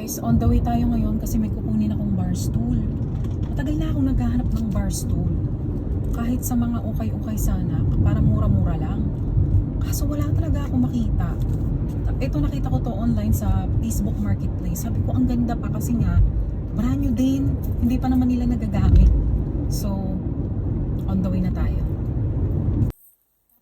guys, on the way tayo ngayon kasi may kukunin akong bar stool. Matagal na akong naghahanap ng bar stool. Kahit sa mga ukay-ukay sana, para mura-mura lang. Kaso wala talaga akong makita. Ito nakita ko to online sa Facebook Marketplace. Sabi ko, ang ganda pa kasi nga, brand new din. Hindi pa naman nila nagagamit. So, on the way na tayo.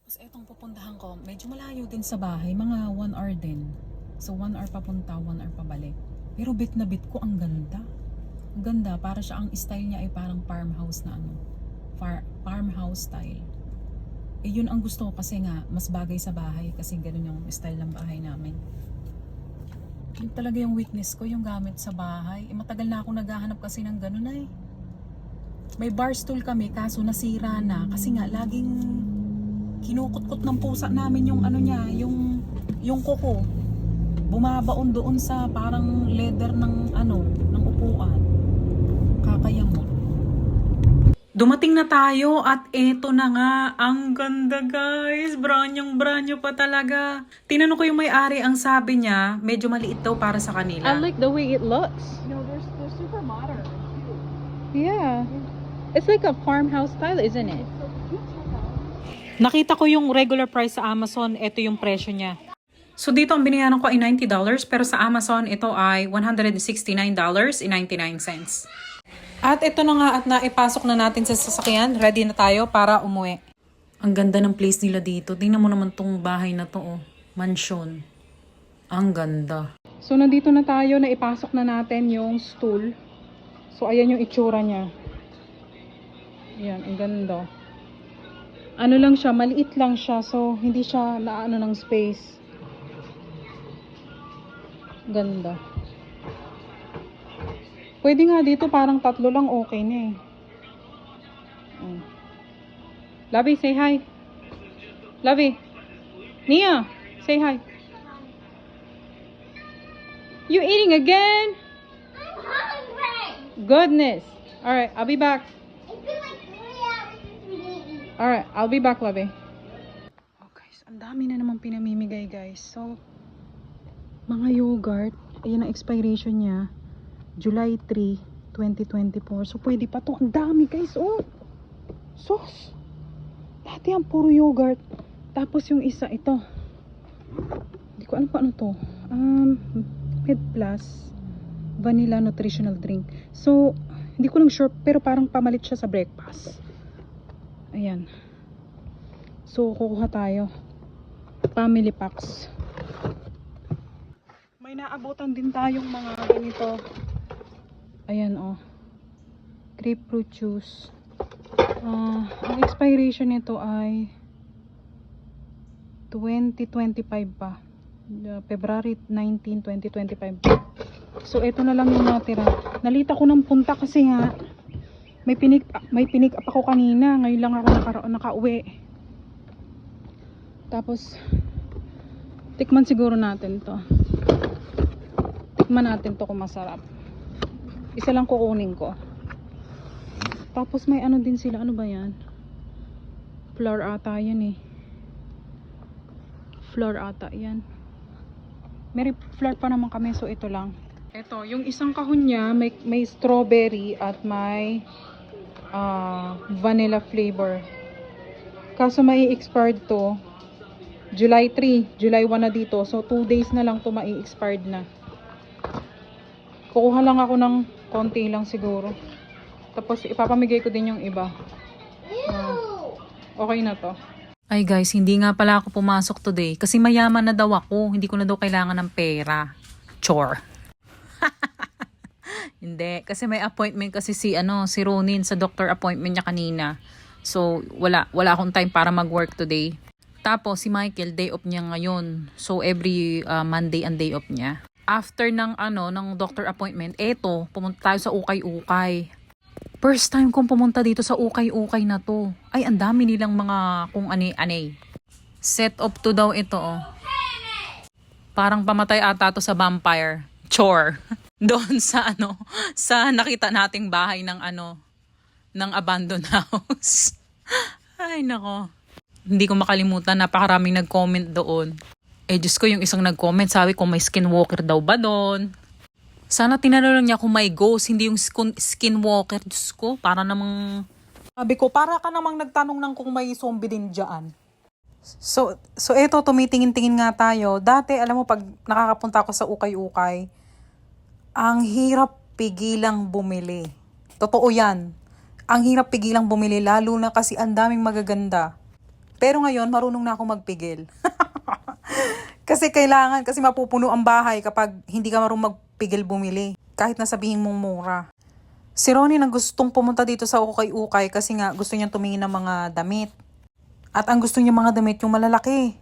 Tapos etong pupuntahan ko, medyo malayo din sa bahay. Mga 1 hour din. So 1 hour papunta, 1 hour pabalik. Pero bit na bit ko, ang ganda. Ang ganda, para siya, ang style niya ay parang farmhouse na ano. Far, farmhouse style. Eh yun ang gusto ko kasi nga, mas bagay sa bahay kasi ganun yung style ng bahay namin. Yun talaga yung weakness ko, yung gamit sa bahay. Eh, matagal na ako naghahanap kasi ng ganun ay. May bar stool kami kaso nasira na kasi nga laging kinukutkot ng pusa namin yung ano niya, yung yung kuko. Bumabaon doon sa parang leather ng ano, ng upuan. Kakayamot. Dumating na tayo at eto na nga. Ang ganda guys. Branyong branyo pa talaga. Tinanong ko yung may-ari ang sabi niya, medyo maliit daw para sa kanila. I like the way it looks. No, they're, they're super modern. Yeah. It's like a farmhouse style, isn't it? Nakita ko yung regular price sa Amazon, ito yung presyo niya. So dito ang binayaran ko ay $90 pero sa Amazon ito ay $169.99. At ito na nga at naipasok na natin sa sasakyan. Ready na tayo para umuwi. Ang ganda ng place nila dito. Tingnan mo naman tong bahay na to oh. Mansion. Ang ganda. So, nandito na tayo na ipasok na natin yung stool. So, ayan yung itsura niya. Ayan, ang ganda. Ano lang siya, maliit lang siya. So, hindi siya naano ng space. Ganda. Pwede nga dito parang tatlo lang okay na eh. Mm. Labi, say hi. Labi. Nia, say hi. You eating again? I'm hungry. Goodness. All right, I'll be back. It's been like three hours since we didn't eat. All right, I'll be back, Labi. Oh, guys, ang dami na naman pinamimigay, guys. So, mga yogurt, ayan ang expiration niya. July 3, 2024. So, pwede pa to. Ang dami, guys. Oh, sauce. Dati yan, puro yogurt. Tapos yung isa, ito. Hindi ko alam pa ano to. Um, Med Plus Vanilla Nutritional Drink. So, hindi ko lang sure, pero parang pamalit siya sa breakfast. Ayan. So, kukuha tayo. Family packs. May naabutan din tayong mga ganito. Ayan, oh. Grapefruit juice. Ah, ang expiration nito ay 2025 pa. Uh, February 19, 2025. So, ito na lang yung natira. Nalita ko ng punta kasi nga may pinik may pinik up ako kanina. Ngayon lang ako naka, nakauwi. Tapos tikman siguro natin 'to. Tikman natin 'to kung masarap. Isa lang kukunin ko. Tapos may ano din sila, ano ba 'yan? Flour ata 'yan eh. Flour ata 'yan. May flour pa naman kami so ito lang. Ito, yung isang kahon niya may, may strawberry at may ah, vanilla flavor. Kaso may expired to July 3, July 1 na dito. So 2 days na lang to mai-expired na. Kukuha lang ako ng konti lang siguro. Tapos ipapamigay ko din yung iba. Ah, okay na to. Ay guys, hindi nga pala ako pumasok today kasi mayaman na daw ako. Hindi ko na daw kailangan ng pera. Chore. hindi, kasi may appointment kasi si ano, si Ronin sa doctor appointment niya kanina. So, wala wala akong time para mag-work today. Tapos si Michael, day off niya ngayon. So, every uh, Monday ang day off niya. After ng ano, ng doctor appointment, eto, pumunta tayo sa ukay-ukay. First time kong pumunta dito sa ukay-ukay na to. Ay, ang dami nilang mga kung ani-ani. Set up to daw ito, oh. Parang pamatay ata to sa vampire. Chore. Doon sa ano, sa nakita nating bahay ng ano, ng abandoned house. Ay, nako. Hindi ko makalimutan, napakaraming nag-comment doon. Eh, Diyos ko, yung isang nag-comment, sabi ko may skinwalker daw ba doon? Sana tinanong niya kung may ghost, hindi yung skin- skinwalker. Diyos ko, para namang... Sabi ko, para ka namang nagtanong ng kung may zombie din dyan. So, so eto, tumitingin-tingin nga tayo. Dati, alam mo, pag nakakapunta ako sa ukay-ukay, ang hirap pigilang bumili. Totoo yan. Ang hirap pigilang bumili, lalo na kasi ang daming magaganda. Pero ngayon, marunong na ako magpigil. kasi kailangan, kasi mapupuno ang bahay kapag hindi ka marunong magpigil bumili. Kahit na sabihin mong mura. Si Ronnie nang gustong pumunta dito sa ukay-ukay kasi nga gusto niyang tumingin ng mga damit. At ang gusto niya mga damit yung malalaki.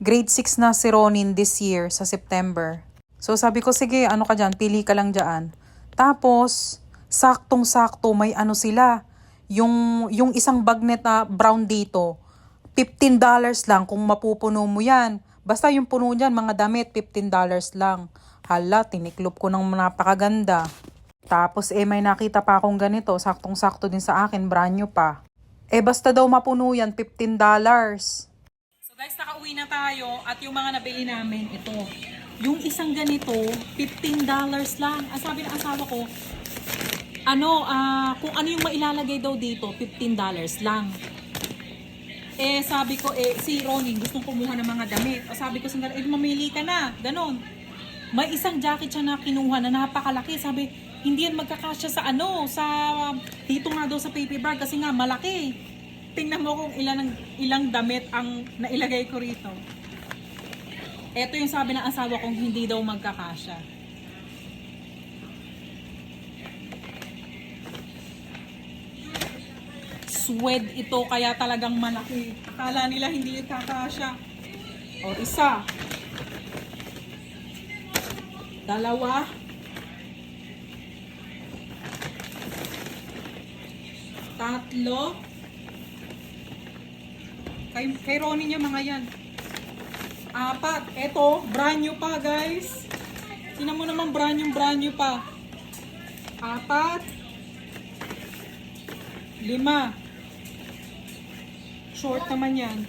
Grade 6 na si Ronin this year sa September. So sabi ko, sige, ano ka dyan, pili ka lang dyan. Tapos, saktong-sakto, may ano sila. Yung, yung isang bagnet na brown dito, $15 lang kung mapupuno mo yan. Basta yung puno dyan, mga damit, $15 lang. Hala, tiniklop ko ng napakaganda. Tapos eh may nakita pa akong ganito, saktong-sakto din sa akin, brand new pa. Eh basta daw mapuno yan, $15. So guys, nakauwi na tayo at yung mga nabili namin, ito. Yung isang ganito, $15 lang. Ang sabi ng asawa ko, ano, ah, kung ano yung mailalagay daw dito, $15 lang. Eh, sabi ko, eh, si Ronin gustong kumuha ng mga damit. O sabi ko, sa eh, mamili ka na. Ganon. May isang jacket siya na kinuha na napakalaki. Sabi, hindi yan magkakasya sa ano, sa, dito nga daw sa paper bag kasi nga malaki. Tingnan mo kung ilan, ilang damit ang nailagay ko rito. Ito yung sabi ng asawa kong hindi daw magkakasya. Swed ito kaya talagang malaki. Akala nila hindi kakasya. O isa. Dalawa. Tatlo. Kay, kay Ronnie niya mga yan. Apat. Eto, brand new pa guys. Tingnan mo naman brand new, brand new pa. Apat. Lima. Short naman yan.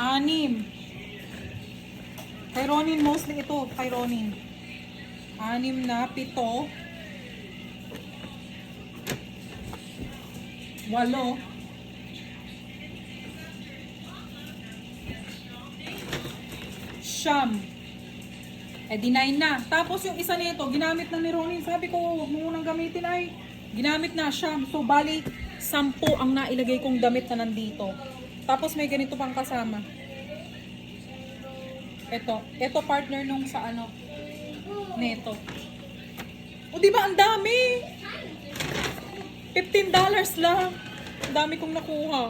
Anim. Kay Ronin, mostly ito. Kay Ronin. Anim na, pito. Walo. Siyam. Eh, di nine na. Tapos yung isa nito, ginamit na ni Ronin. Sabi ko, huwag mo munang gamitin ay. Ginamit na siyam. So, bali, sampu ang nailagay kong damit na nandito. Tapos may ganito pang kasama. Ito. Ito partner nung sa ano. Neto. O, di ba ang dami? $15 lang. Ang dami kong nakuha.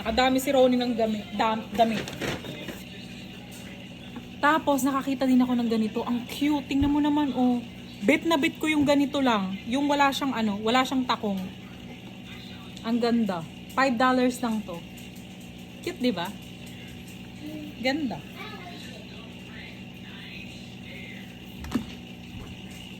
Nakadami si Ronnie ng damit. Dam, damit. Tapos, nakakita din ako ng ganito. Ang cute. Tingnan mo naman, oh. Bet na bet ko yung ganito lang. Yung wala siyang ano, wala siyang takong. Ang ganda. $5 lang to. Cute, di ba? Ganda.